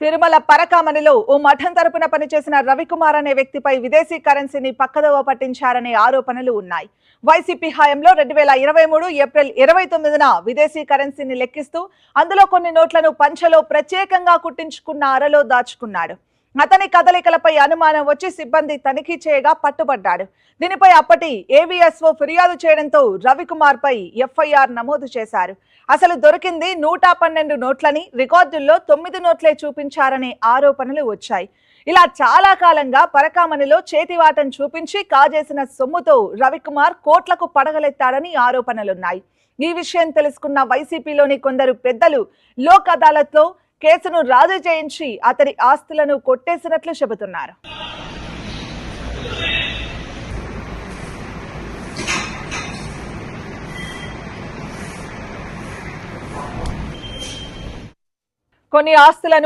తిరుమల పరకామణిలో ఓ మఠం తరపున పనిచేసిన రవికుమార్ అనే వ్యక్తిపై విదేశీ కరెన్సీని పక్కదోవ పట్టించారనే ఆరోపణలు ఉన్నాయి. వైసీపీ హయాంలో రెండు వేల ఇరవై మూడు ఏప్రిల్ ఇరవై తొమ్మిదిన విదేశీ కరెన్సీని లెక్కిస్తూ అందులో కొన్ని నోట్లను పంచలో ప్రత్యేకంగా కుట్టించుకున్న అరలో దాచుకున్నాడు. అతని కదలికలపై అనుమానం వచ్చి సిబ్బంది తనిఖీ చేయగా పట్టుబడ్డాడు. దీనిపై అప్పటి ఏవిఎస్ఓ ఫిర్యాదు చేయడంతో రవికుమార్ పై ఎఫ్ఐఆర్ నమోదు చేశారు. అసలు దొరికింది నూట పన్నెండు నోట్లని రికార్డుల్లో తొమ్మిది నోట్లే చూపించారనే ఆరోపణలు వచ్చాయి. ఇలా చాలా కాలంగా పరకామణిలో చేతివాటం చూపించి కాజేసిన సొమ్ముతో రవికుమార్ కోట్లకు పడగలెత్తాడని ఆరోపణలున్నాయి. ఈ విషయం తెలుసుకున్న వైసీపీలోని కొందరు పెద్దలు లోక్ అదాలత్లో కేసును రాజీ చేయించి అతడి ఆస్తులను కొట్టేసినట్లు చెబుతున్నారు. కొన్ని ఆస్తులను